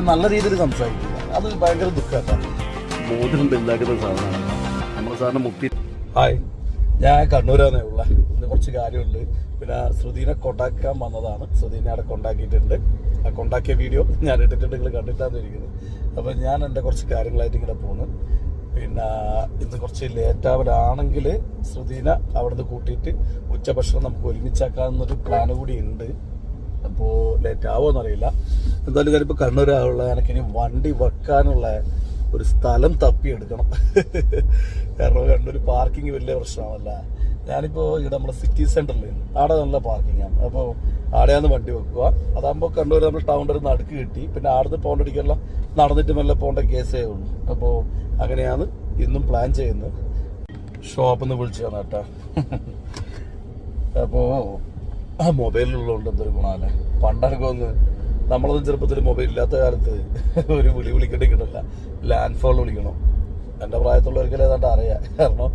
നല്ല രീതിയിൽ സംസാരിക്കില്ല. അത് ഭയങ്കര ദുഃഖമായിട്ടാണ് മോതിരം ബെല്ലാക്കുന്ന സാധനമാണ്. നമ്മൾ സാറിന് മുക്തി ഹായ്. ഞാൻ കണ്ണൂരാണേ ഉള്ള. ഇന്ന് കുറച്ച് കാര്യമുണ്ട്. പിന്നെ ശ്രുതിനെ കൊണ്ടാക്കാൻ വന്നതാണ്. ശ്രുതിനെ അവിടെ കൊണ്ടാക്കിയിട്ടുണ്ട്. ആ കൊണ്ടാക്കിയ വീഡിയോ ഞാൻ ഇട്ടിട്ടുണ്ട്. നിങ്ങൾ കണ്ടിട്ടാന്ന് ഇരിക്കുന്നത്. അപ്പം ഞാൻ എന്റെ കുറച്ച് കാര്യങ്ങളായിട്ട് ഇങ്ങനെ പോകുന്നു പിന്നെ ഇന്ന് കുറച്ച് ലേറ്റ് ആവലാണെങ്കിൽ ശ്രുതിന അവിടുന്ന് കൂട്ടിയിട്ട് ഉച്ചഭക്ഷണം നമുക്ക് ഒരുമിച്ചാക്കാമെന്നൊരു പ്ലാൻ കൂടി ഉണ്ട്. അപ്പോൾ ലേറ്റ് ആവുമെന്നറിയില്ല എന്തായാലും കാര്യം ഇപ്പോൾ കണ്ണൂരാവുള്ള എനിക്ക് എനിക്കിനി വണ്ടി വെക്കാനുള്ള ഒരു സ്ഥലം തപ്പിയെടുക്കണം. കാരണം കണ്ണൂർ പാർക്കിംഗ് വലിയ പ്രശ്നമല്ല ഞാനിപ്പോൾ ഇവിടെ നമ്മുടെ സിറ്റി സെന്ററിൽ അവിടെ നല്ല പാർക്കിംഗ് ആണ് അപ്പോൾ ആടെയാണ് വണ്ടി വെക്കുക അതാകുമ്പോൾ കണ്ണൂർ നമ്മൾ ടൗണിൽ ഒരു നടുക്ക് കിട്ടി. പിന്നെ ആടുന്ന് പോകണ്ടടിക്കല്ല നടന്നിട്ട് മെല്ലെ പോകേണ്ട കേസേ ഉള്ളൂ. അപ്പോൾ അങ്ങനെയാണ് ഇന്നും പ്ലാൻ ചെയ്യുന്നത്. ഷോപ്പിൽ നിന്ന് വിളിച്ചതാണ് കേട്ടോ അപ്പോ ആ മൊബൈലിലുള്ളതുകൊണ്ട് എന്തൊരു ഗുണമല്ലേ പണ്ടൊക്കെ ഒന്ന് നമ്മളൊന്നും ചെറുപ്പത്തിൽ മൊബൈൽ ഇല്ലാത്ത കാലത്ത് ഒരു വിളി വിളിക്കേണ്ടി ലാൻഡ് ഫോൺ വിളിക്കണം? എന്റെ പ്രായത്തുള്ളവർക്ക് ഏതാണ്ട് അറിയാം. കാരണം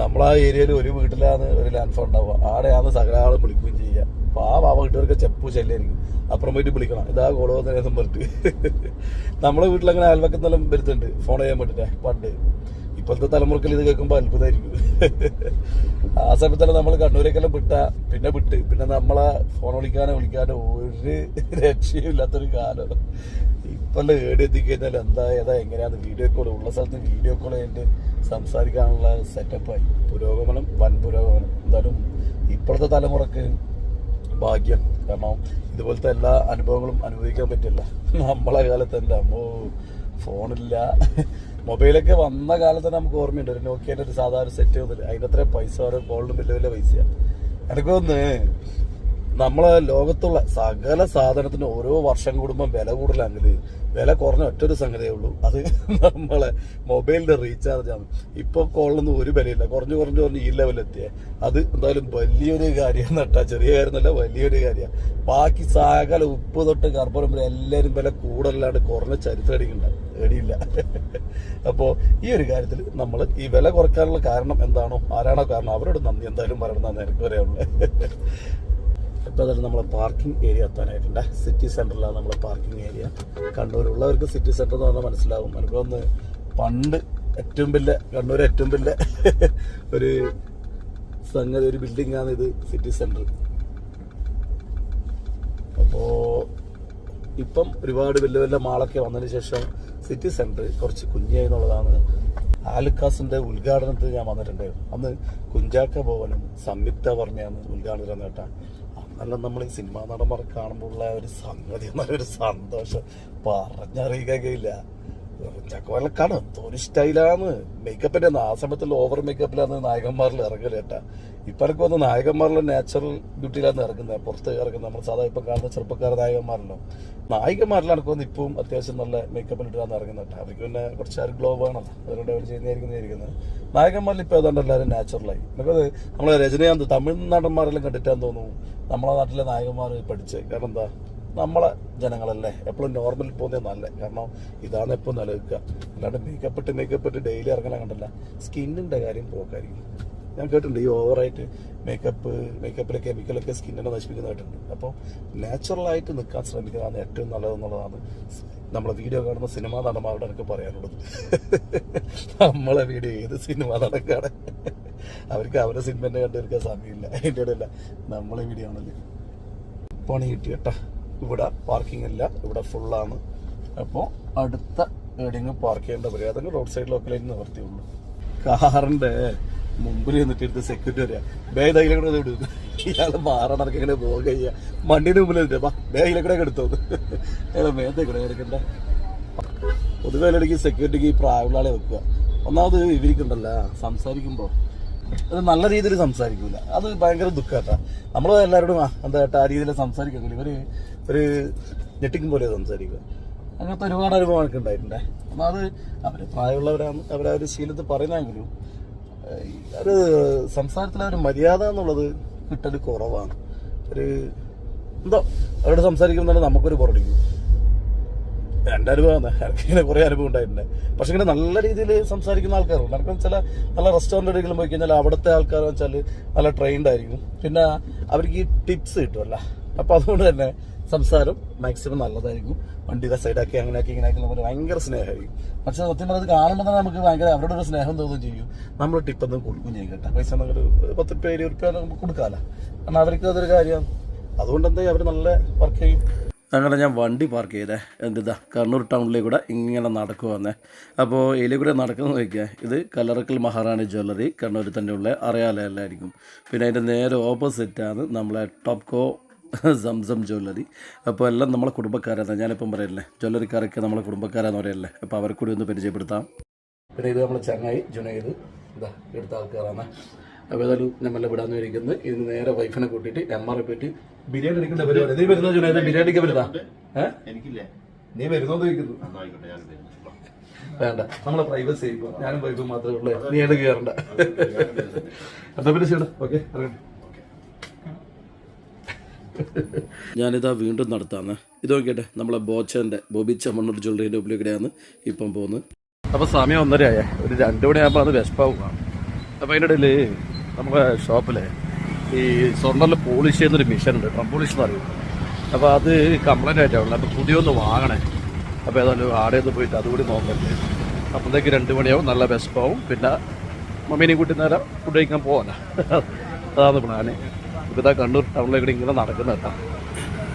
നമ്മളാ ഏരിയയിൽ ഒരു വീട്ടിലാണ് ഒരു ലാൻഡ് ഫോൺ ഉണ്ടാവുക. ആടെയാന്ന് സകലാളും വിളിക്കുകയും ചെയ്യുക അപ്പോൾ ആ പാവ വീട്ടുകാർക്ക് ചെപ്പു ശല്യമായിരിക്കും അപ്പുറം പോയിട്ട് വിളിക്കണം. ഇതാ കോൾ എന്നും പറഞ്ഞിട്ട്. നമ്മളെ വീട്ടിലങ്ങനെ അയൽവക്കത്തെല്ലാം വരുത്തുന്നുണ്ട്. ഫോൺ ചെയ്യാൻ പറ്റില്ലേ പണ്ട്. ഇപ്പോഴത്തെ തലമുറക്കിൽ ഇത് കേൾക്കുമ്പോൾ അത്ഭുതമായിരിക്കും ആ സമയത്തെല്ലാം നമ്മൾ കണ്ണൂരേക്കെല്ലാം വിട്ട പിന്നെ വിട്ട്. പിന്നെ നമ്മളെ ഫോൺ വിളിക്കാനോ വിളിക്കാനോ ഒരു രക്ഷയും ഇല്ലാത്തൊരു കാലം. ഇപ്പം ഏടി എത്തിക്കഴിഞ്ഞാൽ എന്താ ഏതാ എങ്ങനെയാണ് വീഡിയോ കോൾ ഉള്ള സ്ഥലത്ത് വീഡിയോ കോൾ കഴിഞ്ഞിട്ട് സംസാരിക്കാനുള്ള സെറ്റപ്പായി പുരോഗമനം വൻ പുരോഗമനം. എന്തായാലും ഇപ്പോഴത്തെ തലമുറയ്ക്ക് ഭാഗ്യം. കാരണം ഇതുപോലത്തെ എല്ലാ അനുഭവങ്ങളും അനുഭവിക്കാൻ പറ്റില്ല. നമ്മളെ കാലത്ത് എന്റെ അമ്മോ ഫോണില്ല മൊബൈലൊക്കെ വന്ന കാലത്ത് തന്നെ നമുക്ക് ഓർമ്മയുണ്ട്. ഒരു നോക്കിയന്റെ ഒരു സാധാരണ സെറ്റ് അതിന്റെ അത്ര പൈസ ഓരോ കോളിനും വലിയ വലിയ പൈസയാണ് എനിക്കൊന്ന് നമ്മളെ ലോകത്തുള്ള സകല സാധനത്തിന് ഓരോ വർഷം കൂടുമ്പോൾ വില കൂടുതലാണെങ്കിൽ വില കുറഞ്ഞ ഒറ്റൊരു സംഗതിയേ ഉള്ളൂ. അത് നമ്മളെ റീചാർജ് ആണ്. ഇപ്പൊ കോളിലൊന്നും ഒരു വിലയില്ല. കുറഞ്ഞു കുറഞ്ഞു കുറഞ്ഞ് ഈ ലെവലെത്തിയ. അത് എന്തായാലും വലിയൊരു കാര്യം നട്ടാ ചെറിയ കാര്യമല്ല വലിയൊരു കാര്യമാണ് ബാക്കി സകല ഉപ്പ് തൊട്ട് കർപ്പൂരം വരെ എല്ലാവരും വില കൂടുതലാണ്ട് കുറഞ്ഞ ചരിത്രം അടിക്കണ്ട എടിയില്ല. അപ്പോൾ ഈ ഒരു കാര്യത്തിൽ നമ്മൾ ഈ വില കുറയ്ക്കാനുള്ള കാരണം എന്താണോ ആരാണോ കാരണം അവരോട് നന്ദി. എന്തായാലും പറയണമെന്നാണ് എനിക്ക് പറയാനുള്ളത്. ഇപ്പോൾ തന്നെ നമ്മളെ പാർക്കിംഗ് ഏരിയ എത്താനായിട്ടുണ്ട്. സിറ്റി സെന്ററിലാണ് നമ്മളെ പാർക്കിംഗ് ഏരിയ കണ്ണൂരുള്ളവർക്ക് സിറ്റി സെന്റർ എന്ന് പറഞ്ഞാൽ മനസ്സിലാവും. എനിക്കൊന്ന് പണ്ട് ഏറ്റവും വലിയ കണ്ണൂർ ഏറ്റവും വലിയ ഒരു സംഗതി ഒരു ബിൽഡിംഗ് ആണ് ഇത് സിറ്റി സെന്റർ അപ്പോൾ ഇപ്പം ഒരുപാട് വലിയ വലിയ മാളൊക്കെ വന്നതിന് ശേഷം സിറ്റി സെന്റർ കുറച്ച് കുഞ്ഞായി എന്നുള്ളതാണ് ആലുക്കാസിന്റെ ഉദ്ഘാടനത്തിന് ഞാൻ വന്നിട്ടുണ്ടായിരുന്നു അന്ന് കുഞ്ചാക്ക ഭവനും സംയുക്ത വർമ്മയാണ് ഉദ്ഘാടനം കേട്ടാ. അന്നെല്ലാം നമ്മൾ ഈ സിനിമാ നടന്മാർ കാണുമ്പോൾ ഉള്ള ഒരു സംഗതി നല്ലൊരു സന്തോഷം. പറഞ്ഞറിയിക്കാൻ കഴിയില്ല കാണ എന്തോരം സ്റ്റൈലാണ് മേക്കപ്പിന്റെ ആ സമയത്തുള്ള ഓവർ മേക്കപ്പിലാണ് നായകന്മാരിൽ ഇറങ്ങൽ കേട്ടാ. ഇപ്പൊ എനിക്ക് വന്ന് നായകന്മാരിലെ നാച്ചുറൽ ബ്യൂട്ടിയിലാണ് ഇറങ്ങുന്നത് പുറത്ത് ഇറങ്ങുന്നത് നമ്മൾ സാധാരണ ഇപ്പം കാണുന്ന ചെറുപ്പക്കാർ നായകന്മാരല്ലോ. നായികന്മാരിലാണ് എനിക്ക് വന്ന് ഇപ്പം അത്യാവശ്യം നല്ല മേക്കപ്പിൽ ഇട്ടാണ് ഇറങ്ങുന്നത് കേട്ടോ. അവർക്ക് പിന്നെ കുറച്ച് ആ ഒരു ഗ്ലോ വേണം. അതുകൊണ്ട് അവർ ഇരിക്കുന്നത് നായകന്മാരിൽ ഇപ്പോൾ ഏതാണ്ട് എല്ലാവരും നാച്ചുറലായി നമുക്കത് നമ്മളെ രജനീകാന്ത് തമിഴ് നടന്മാരെല്ലാം കണ്ടിട്ടാന്ന് തോന്നുന്നു. നമ്മളെ നാട്ടിലെ നായകന്മാർ പഠിച്ച്. കാരണം എന്താ? നമ്മളെ ജനങ്ങളല്ലേ. എപ്പോഴും നോർമൽ പോകുന്നത് നല്ല. കാരണം ഇതാണ് എപ്പോൾ നിലനിൽക്കുക. അല്ലാണ്ട് മേക്കപ്പ് ഇട്ട് മേക്കപ്പ് ഇട്ട് ഡെയിലി ഇറങ്ങാൻ കണ്ടല്ല. സ്കിന്നിന്റെ കാര്യം പോക്കായിരിക്കും. ഞാൻ കേട്ടിട്ടുണ്ട് ഈ ഓവറായിട്ട് മേക്കപ്പ് മേക്കപ്പിലെ കെമിക്കലൊക്കെ സ്കിന്നിനെ നശിപ്പിക്കുന്നതായിട്ടുണ്ട്. അപ്പോൾ നാച്ചുറലായിട്ട് നിൽക്കാൻ ശ്രമിക്കുന്നതാണ് ഏറ്റവും നല്ലതെന്നുള്ളതാണ് നമ്മളെ വീഡിയോ കാണുന്ന സിനിമാ നടന്മാരുടെ എനിക്ക് പറയാനുള്ളത്. നമ്മളെ വീഡിയോ ഏത് സിനിമ നടക്കാണ്? അവർക്ക് അവരുടെ സിനിമ തന്നെ കണ്ടുതീർക്കാൻ സമയമില്ല. അതിന്റെ ഇടയില്ല നമ്മളെ വീഡിയോ ആണല്ലോ? പണി കിട്ടി കേട്ടാ ഇവിടെ പാർക്കിംഗ് ഇല്ല. ഇവിടെ ഫുള്ളാണ് അപ്പോൾ അടുത്ത എവിടെയെങ്കിലും പാർക്ക് ചെയ്യേണ്ട വരിക അതൊക്കെ റോഡ് സൈഡിലൊക്കെ നിവർത്തിയുള്ളൂ. കാറിന്റെ മുമ്പിൽ നിന്നിട്ട് എടുത്ത് സെക്യൂരിറ്റി വരിക ബേ തൈലൂടെ വിടും ഇയാളെ മാറാൻ നടക്കുക ഇങ്ങനെ പോകുക ചെയ്യുക മണ്ണിന്റെ മുമ്പിൽ നിന്നിട്ട് ബാ ബേയിലൂടെ എടുത്തോ. അയാളെ മേത്തെ കൂടെ എടുക്കണ്ട പൊതുവെ ഇടയ്ക്ക് സെക്യൂരിറ്റിക്ക് ഈ പ്രായമുള്ള വെക്കുക. ഒന്നാമത് ഇവർക്കുണ്ടല്ല സംസാരിക്കുമ്പോൾ അത് നല്ല രീതിയിൽ സംസാരിക്കൂല. അത് ഭയങ്കര ദുഃഖാട്ടാ. നമ്മൾ എല്ലാവരോടും എന്താ ആ രീതിയിൽ സംസാരിക്കുന്നില്ല ഇവർ ഒരു ഞെട്ടിക്കും പോലെ സംസാരിക്കുക. അങ്ങനത്തെ ഒരുപാട് അനുഭവം എനിക്ക് ഉണ്ടായിട്ടുണ്ടേ. അത് അവർ പ്രായമുള്ളവരാണ് അവരാ ഒരു ശീലത്തിൽ പറയുന്നെങ്കിലും ഒരു സംസാരത്തിലെ ഒരു മര്യാദ എന്നുള്ളത് കിട്ടൽ കുറവാണ്. ഒരു എന്തോ അവരോട് സംസാരിക്കുമ്പോൾ തന്നെ നമുക്കൊരു പുറടിക്കും. എന്റെ അനുഭവമാണ് ഇങ്ങനെ കുറേ അനുഭവം ഉണ്ടായിട്ടുണ്ട്. പക്ഷെ ഇങ്ങനെ നല്ല രീതിയിൽ സംസാരിക്കുന്ന ആൾക്കാരുണ്ട്. എനിക്ക് ചില നല്ല റെസ്റ്റോറന്റുകളിലും പോയി കഴിഞ്ഞാൽ അവിടുത്തെ ആൾക്കാർ വെച്ചാൽ നല്ല ട്രെയിൻഡ് ആയിരിക്കും. പിന്നെ അവർക്ക് ഈ ടിപ്സ് കിട്ടുമല്ല അപ്പോൾ അതുകൊണ്ട് തന്നെ സംസാരം മാക്സിമം നല്ലതായിരിക്കും. വണ്ടിയുടെ സൈഡാക്കി അങ്ങനെ ആക്കി ഇങ്ങനെ ആക്കി നമ്മൾ ഭയങ്കര സ്നേഹമായിരിക്കും. പക്ഷെ സത്യം പറഞ്ഞത് കാണുമ്പോൾ തന്നെ നമുക്ക് ഭയങ്കര അവരുടെ ഒരു സ്നേഹം തോന്നുകയും ചെയ്യും. നമ്മൾ ടിപ്പൊന്നും കൊടുക്കുകയും ചെയ്യും കേട്ടോ. പൈസ ഒരു പത്ത് രൂപ ഇരുപത് രൂപ നമുക്ക് കൊടുക്കാമല്ലോ കാരണം അവർക്ക് അതൊരു കാര്യം അതുകൊണ്ട് എന്താ അവർ നല്ല വർക്ക് ചെയ്യും. അങ്ങനെ ഞാൻ വണ്ടി പാർക്ക് ചെയ്തേ. എന്താ കണ്ണൂർ ടൗണിലേക്ക് കൂടെ ഇങ്ങനെ നടക്കുക വന്നേ അപ്പോൾ ഇതിലെ കൂടെ നടക്കുന്നത് നോക്കിയാൽ ഇത് കല്ലറക്കൽ മഹാറാണി ജ്വല്ലറി കണ്ണൂർ തന്നെയുള്ള അറിയാലോ എല്ലാവർക്കും പിന്നെ അതിന്റെ നേരെ ഓപ്പോസിറ്റാണ് നമ്മളെ ടോപ്കോ സംസം ജ്വല്ലറി. അപ്പോൾ എല്ലാം നമ്മളെ കുടുംബക്കാരാണ്. ഞാനിപ്പം പറയല്ലേ ജ്വല്ലറിക്കാരൊക്കെ നമ്മളെ കുടുംബക്കാരാന്ന് പറയല്ലേ. അപ്പോൾ അവരെ കൂടി ഒന്ന് പരിചയപ്പെടുത്താം. പിന്നെ ഇത് നമ്മളെ ചങ്ങായി ജുനൈദ്. ഇതാ എടുത്ത ആൾക്കാരാണ് അപ്പോൾ ഏതായാലും നമ്മളെ വിടാന്ന് ഇരിക്കുന്നത് ഇതിന് നേരെ വൈഫിനെ കൂട്ടിയിട്ട് എം ആർ പറ്റി ബിരിയാണി എടുക്കേണ്ട പരിപാടി. നീ വരുന്നോ ജുനൈദ്? ബിരിയാണിക്ക് ഏഹ് എനിക്കില്ലേ? നീ വരുന്നോ ചോദിക്കുന്നു. വരുന്നു. വേണ്ട. നമ്മളെ പ്രൈവസി ഞാനും വൈഫും മാത്രമേ ഉള്ളൂ. നീ എടുക്കേറണ്ട എന്നാ പിന്നെ ചേട്ടാ ഓക്കെ ഞാനിതാ വീണ്ടും നടത്താന്ന്. ഇത് നോക്കിയട്ടെ നമ്മളെ ബോച്ചന്റെ ബോബി ചമ്മണ്ണൂർ ജ്വല്ലറിന്റെ ഉള്ളിലൂടെയാണ് ഇപ്പം പോകുന്നത്. അപ്പോൾ സമയം ഒന്നരയായ. ഒരു രണ്ട് മണിയാകുമ്പോൾ അത് വിശപ്പാവും. അപ്പോൾ അതിന്റെ ഇടയിൽ നമ്മുടെ ഷോപ്പിലെ ഈ സ്വർണറിൽ പോളിഷ് ചെയ്യുന്നൊരു മിഷൻ ഉണ്ട്. ഡ്രം പോളിഷ് എന്ന് പറയും. അപ്പോൾ അത് കംപ്ലൈന്റ് ആയിട്ടാണല്ലോ അപ്പോൾ പുതിയൊന്ന് വാങ്ങണേ. അപ്പോൾ ഏതായാലും ആടെ ഒന്ന് പോയിട്ട് അതുകൂടി നോക്കട്ടെ. അപ്പോഴത്തേക്ക് രണ്ട് മണിയാവും. നല്ല വിശപ്പാവും. പിന്നെ മമ്മീനെയും കൂട്ടി നേരം ഫുഡ് കഴിക്കാൻ പോകാനാ അതാണ് പ്ലാന് ഇപ്പോൾ ഇതാ കണ്ണൂർ ടൗണിലേക്ക് ഇങ്ങനെ നടക്കുന്നത് കേട്ടോ.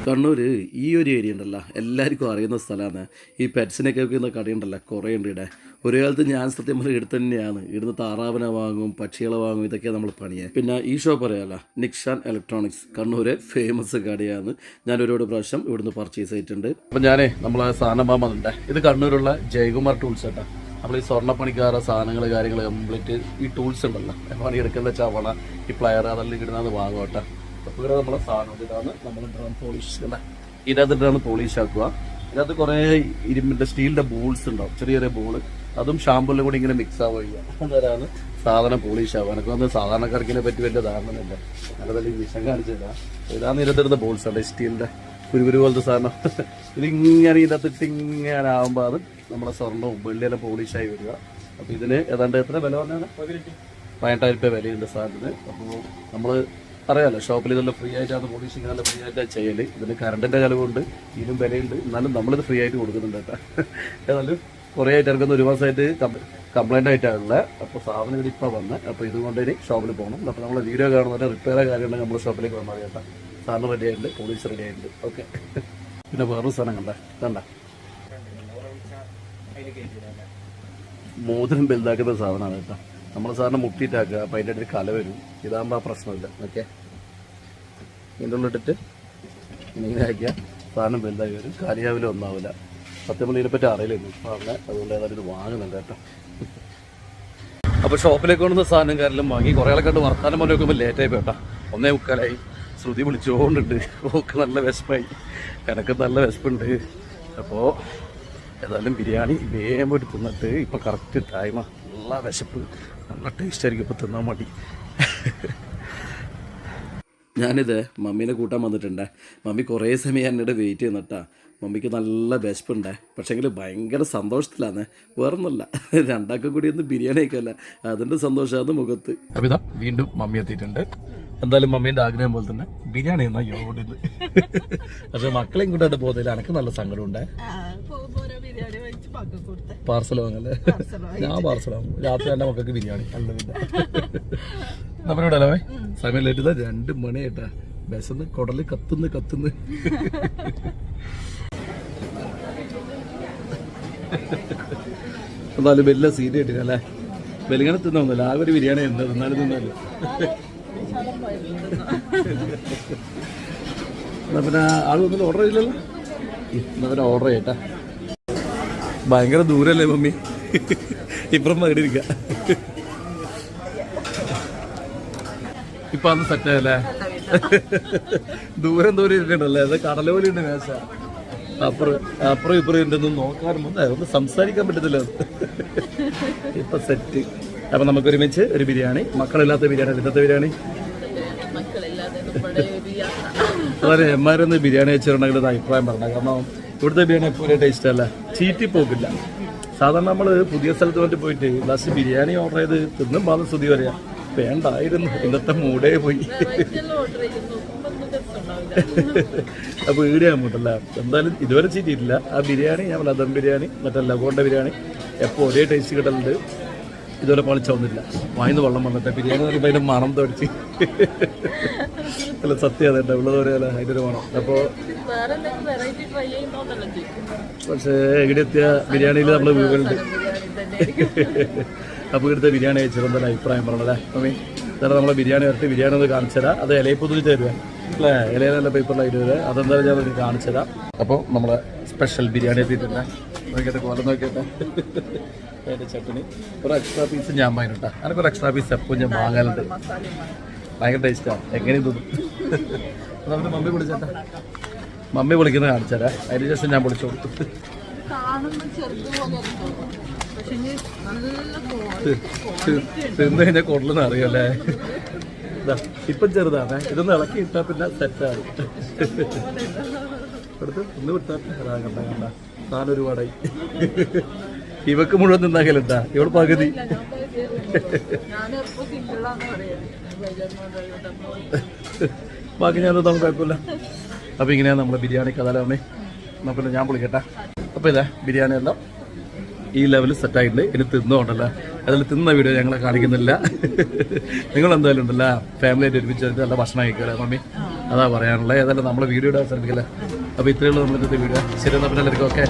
കണ്ണൂർ ഈ ഒരു ഏരിയ ഉണ്ടല്ലോ എല്ലാവർക്കും അറിയുന്ന സ്ഥലമാണ്. ഈ പെറ്റ്സിനൊക്കെ വെക്കുന്ന കടയുണ്ടല്ലോ കുറേ ഉണ്ട് ഇവിടെ. ഒരു കാലത്ത് ഞാൻ സത്യം പറഞ്ഞാൽ ഇവിടെ തന്നെയാണ്. ഇവിടുന്ന് താറാവിനെ വാങ്ങും പക്ഷികളെ വാങ്ങും ഇതൊക്കെ നമ്മൾ പണിയെ. പിന്നെ ഈ ഷോപ്പ് പറയാമല്ലോ നിക്ഷാൻ ഇലക്ട്രോണിക്സ് കണ്ണൂരെ ഫേമസ് കടയാണ്. ഞാൻ ഒരുപാട് പ്രാവശ്യം ഇവിടുന്ന് പർച്ചേസ് ചെയ്തിട്ടുണ്ട്. അപ്പം ഞാനേ നമ്മളെ സാധനം വാങ്ങുന്നുണ്ട്. ഇത് കണ്ണൂരുള്ള ജയകുമാർ ടൂൾസ് കേട്ടോ നമ്മൾ ഈ സ്വർണപ്പണിക്കാരുടെ സാധനങ്ങൾ കാര്യങ്ങൾ കംപ്ലീറ്റ് ഈ ടൂൾസ് ഉണ്ടല്ലോ. പണിയെടുക്കുന്ന ചവണ ഈ പ്ലയർ അതെല്ലാം ഇടുന്നത് വാങ്ങോട്ടെ അപ്പോൾ നമ്മളെ സാധനം ഇതാണ്. നമ്മൾ ഡ്രം പോളിഷ് അല്ലേ ഇതിനകത്തിട്ടാണ് പോളിഷ് ആക്കുക. ഇതിനകത്ത് കുറേ ഇരുമ്പിന്റെ സ്റ്റീലിന്റെ ബോൾസ് ഉണ്ടാവും. ചെറിയ ചെറിയ ബോൾ അതും ഷാമ്പൂലും കൂടി ഇങ്ങനെ മിക്സ് ആവുക അതാണ് സാധനം പോളിഷ് ആവുക. എനിക്ക് വന്ന് സാധാരണക്കാർക്കിനെ പറ്റി വലിയ ധാരണയില്ല വലിയ വിഷം കാണിച്ചില്ല ഇതാണ് ഇതിനകത്തിരുന്ന ബോൾസ് ഉണ്ട്? സ്റ്റീലിന്റെ കുരുകുരു പോലത്തെ സാധനം. ഇതിങ്ങനെ ഇതിനകത്തിട്ട് ഇങ്ങനെ ആകുമ്പോൾ അത് നമ്മുടെ സ്വർണവും വെള്ളിയെല്ലാം പോളിഷായി വരിക. അപ്പോൾ ഇതിന് ഏതാണ്ട് എത്ര വില പറഞ്ഞാണ് പതിനെട്ടായിരം രൂപ വിലയുണ്ട് സാധനത്തിന് അപ്പോൾ നമ്മൾ അറിയാമല്ലോ ഷോപ്പിൽ ഇതെല്ലാം ഫ്രീ ആയിട്ടാണ് പോളിഷിങ് നല്ല ഫ്രീ ആയിട്ടാണ് ചെയ്യൽ ഇതിന് കറണ്ടിന്റെ ചിലവുണ്ട് ഇതിനും വിലയുണ്ട്. എന്നാലും നമ്മളിത് ഫ്രീ ആയിട്ട് കൊടുക്കുന്നുണ്ട് കേട്ടോ. ഏതായാലും കുറേ ആയിട്ട് ഇറങ്ങുന്ന ഒരു മാസമായിട്ട് കംപ്ലൈന്റ് ആയിട്ടാണുള്ളത് അപ്പോൾ സാധനം ഇവിടെ ഇപ്പോൾ വന്ന് അപ്പോൾ ഇതുകൊണ്ട് ഇനി ഷോപ്പിൽ പോകണം അപ്പോൾ നമ്മൾ വീഡിയോ കാണുന്നവരെ റിപ്പയർ കാര്യമുണ്ടെങ്കിൽ നമ്മൾ ഷോപ്പിലേക്ക് വന്നാൽ കേട്ടോ. സാധനം റെഡി ആയിട്ടുണ്ട് പോളീസ് റെഡി ആയിട്ടുണ്ട് ഓക്കെ. പിന്നെ വേറൊരു സാധനം കണ്ട കണ്ട. മോതിരം വലുതാക്കുന്ന സാധനമാണ് കേട്ടോ. നമ്മൾ സാറിന് മുട്ടിയിട്ടാക്കുക അപ്പം അതിന്റെ ഇടയിൽ കല വരും. ഇതാകുമ്പോൾ ആ പ്രശ്നമില്ല. ഓക്കെ. ഇതിന്റെ ഉള്ളിട്ടിട്ട് ഇങ്ങനെ ആക്കിയാൽ സാധനം വലുതായി വരും. കാലിയാവിലും ഒന്നാവില്ല. സത്യം പറഞ്ഞാൽ ഇതിനെപ്പറ്റി അറിയില്ലായിരുന്നു അപ്പോൾ അവിടെ അതുകൊണ്ട് ഏതായാലും ഇത് വാങ്ങുന്നുണ്ട് കേട്ടോ. അപ്പോൾ ഷോപ്പിലേക്ക് കൊണ്ടുവന്ന സാധനം കാര്യം വാങ്ങി. കുറേ ആളെ കണ്ട് വർത്താനം പോലെ നോക്കുമ്പോൾ ലേറ്റായി പോട്ടാ ഒന്നേ മുക്കാലായി. ശ്രുതി വിളിച്ചുകൊണ്ടുണ്ട് ഓക്ക് നല്ല വിശപ്പായി. എനക്ക് നല്ല വിശപ്പുണ്ട്. അപ്പോൾ ഏതായാലും ബിരിയാണി വേഗം പോയിട്ട് തിന്നിട്ട് ഇപ്പം കറക്റ്റ് ടൈമ നല്ല വിശപ്പ്. നല്ല ടേസ്റ്റ് ആയിരിക്കും ഇപ്പോൾ തിന്നാൻ മതി ഞാനിത് മമ്മീനെ കൂട്ടാൻ വന്നിട്ടുണ്ട്. മമ്മി കുറേ സമയം എന്നോട് വെയിറ്റ് ചെയ്യുന്നിട്ടാ മമ്മിക്ക് നല്ല വിശപ്പുണ്ട്. പക്ഷേങ്കിൽ ഭയങ്കര സന്തോഷത്തിലാണ് വേറൊന്നുമല്ല. രണ്ടാക്കും കൂടി ഒന്ന് ബിരിയാണി കഴിക്കല്ല. അതിന്റെ സന്തോഷമാണ് മുഖത്ത്. അപ്പം വീണ്ടും മമ്മി എത്തിയിട്ടുണ്ട്. എന്തായാലും മമ്മീന്റെ ആഗ്രഹം പോലെ തന്നെ ബിരിയാണി എന്നാ യോഗോട്ടിന്ന് പക്ഷെ മക്കളെയും കൂട്ടായിട്ട് പോകുന്നതിൽ എനിക്ക് നല്ല സങ്കടമുണ്ട്. പാർസൽ വാങ്ങല്ലേ? ഞാൻ പാർസൽ വാങ്ങും. രാത്രി എന്റെ മക്കൾക്ക് ബിരിയാണി. അല്ല നമ്മളിവിടെ അല്ലേ സമയം ലേറ്റ് രണ്ട് മണിയായിട്ടാ. ബസ്സിന്ന് കുടൽ കത്തുന്ന് കത്തുന്ന്. എന്നാലും വലിയ സീറ്റ് അല്ലേ വെലിങ്ങനെ തിന്നൊന്നുമില്ല ആ ഒരു ബിരിയാണി എന്താ തിന്നാലും തിന്നാലും. എന്നാ പിന്നെ ആളൊന്നും ഓർഡർ ചെയ്യില്ലല്ലോ? എന്നാ പിന്നെ ഓർഡർ ചെയ്യട്ടെ. ഭയങ്കര ദൂരല്ലേ മമ്മി? ഇപ്പുറം മകടിരിക്ക ഇപ്പൊ അന്ന് സെറ്റായല്ലേ ദൂരം ദൂരം ഇരിക്കണ്ടല്ലേ? അത് കടല പോലെ ഉണ്ട് മേശ. അപ്പുറം അപ്പുറം ഇപ്പുറം ഉണ്ടെന്ന് നോക്കാനും ഒന്ന് സംസാരിക്കാൻ പറ്റത്തില്ല. ഇപ്പൊ സെറ്റ് അപ്പൊ നമുക്ക് ഒരുമിച്ച് ഒരു ബിരിയാണി മക്കളില്ലാത്ത ബിരിയാണി ഇന്നത്തെ ബിരിയാണി മക്കളില്ലാതെ നമ്മുടെ ഒരു യാത്ര അതെ എമ്മാരൊന്ന് ബിരിയാണി വെച്ചിട്ടുണ്ടെങ്കിൽ ഒരു അഭിപ്രായം പറഞ്ഞത് കാരണം ഇവിടുത്തെ ബിരിയാണി എപ്പോഴും ടേസ്റ്റ് അല്ല. ചീറ്റി പോകില്ല സാധാരണ നമ്മൾ പുതിയ സ്ഥലത്ത് വന്നിട്ട് പോയിട്ട് ലാസ്റ്റ് ബിരിയാണി ഓർഡർ ചെയ്ത് തിന്നും പാന്ന് സ്തുതി പറയാ വേണ്ടായിരുന്നു. ഇന്നത്തെ മൂടേ പോയി. അപ്പോൾ ഈടെ അങ്ങോട്ടല്ല എന്തായാലും ഇതുവരെ ചീറ്റിയിട്ടില്ല. ആ ബിരിയാണി ഞാൻ ലതം ബിരിയാണി മറ്റേ ലഗോണ്ട ബിരിയാണി എപ്പോൾ ഒരേ ടേസ്റ്റ് കിട്ടലുണ്ട്. ഇതുവരെ പളിച്ച വന്നില്ല വായിന്ന് വെള്ളം വന്നിട്ട് ബിരിയാണി പറയുമ്പോൾ അതിന്റെ മണം തൊടിച്ച്. അല്ല സത്യം അതെ ഉള്ളത് പോലെയല്ല അതിന്റെ ഒരു മണം. അപ്പോൾ പക്ഷേ ഇവിടെ എത്തിയ ബിരിയാണിയിൽ നമ്മൾ വീടുണ്ട് അപ്പോൾ ഇവിടുത്തെ ബിരിയാണി കഴിച്ചത് അഭിപ്രായം പറഞ്ഞല്ലേ മമ്മി ഇതാണ് നമ്മളെ ബിരിയാണി വരട്ടി ബിരിയാണി ഒന്ന് കാണിച്ചു തരാം. അത് ഇലയിൽ പുതിരി തരുവേ. അല്ലേ? ഇലയിൽ നല്ല പേപ്പറിലായിട്ട് വരെ അതെന്തായാലും ഞാൻ നിങ്ങൾക്ക് കാണിച്ചു തരാം. അപ്പോൾ നമ്മളെ സ്പെഷ്യൽ ബിരിയാണി എത്തിയിട്ടുണ്ട്. നോക്കിയിട്ട് കോലം നോക്കിയിട്ട് അതിന്റെ ചട്ടണി ഒരു എക്സ്ട്രാ പീസ് ഞാൻ വാങ്ങിട്ടാ അതിനൊക്കെ ഒരു എക്സ്ട്രാ പീസ് എപ്പോൾ ഞാൻ വാങ്ങാനുണ്ട്. ഭയങ്കര ടേസ്റ്റാണ് എങ്ങനെയും തോന്നും. നമ്മുടെ മമ്മി വിളിച്ചേട്ടാ. മമ്മി വിളിക്കുന്നത് കാണിച്ചു തരാം. അതിന് ശേഷം ഞാൻ വിളിച്ചു കൊടുത്തു കാണുമ്പോൾ ചെറുതുപോലെ പക്ഷെ നല്ല quality തിന്ന് കഴിഞ്ഞാൽ കൊള്ളെന്ന് അറിയല്ലേ ഇപ്പം ചെറുതാണ്. ഇതൊന്ന് ഇളക്കി ഇട്ടാ പിന്നെ സെറ്റാണ് എടുത്ത് ഒന്ന് വിട്ടാ കണ്ട കണ്ട. താനൊരു നാലൊരുപാടായി ഇവക്ക് മുഴുവൻ തിന്നാക്കലുണ്ടാ ഇവൾ പകുതി. ബാക്കി ഞാൻ നമുക്ക് കുഴപ്പമില്ല. അപ്പോൾ ഇങ്ങനെയാണ് നമ്മളെ ബിരിയാണി കഥാലാമേ എന്നാൽ പിന്നെ ഞാൻ വിളിക്കട്ടെ. അപ്പോൾ ഇതാ ബിരിയാണി എല്ലാം ഈ ലെവലിൽ സെറ്റായിട്ടുണ്ട് ഇനി തിന്നുകൊണ്ടല്ലോ അതിൽ തിന്ന വീഡിയോ ഞങ്ങളെ കാണിക്കുന്നില്ല. നിങ്ങൾ എന്തായാലും ഉണ്ടല്ലോ. ഫാമിലിയായിട്ട് ഒരുമിച്ച് നല്ല ഭക്ഷണം കഴിക്കുക മമ്മി? അതാ പറയാനുള്ളത്. ഏതായാലും നമ്മൾ വീഡിയോ ഇടാൻ ശ്രമിക്കില്ല? അപ്പോൾ ഇത്രയുള്ള നമ്മൾ ഇന്നത്തെ വീഡിയോ ശരി എന്നാൽ പിന്നെ എല്ലാവർക്കും ഓക്കെ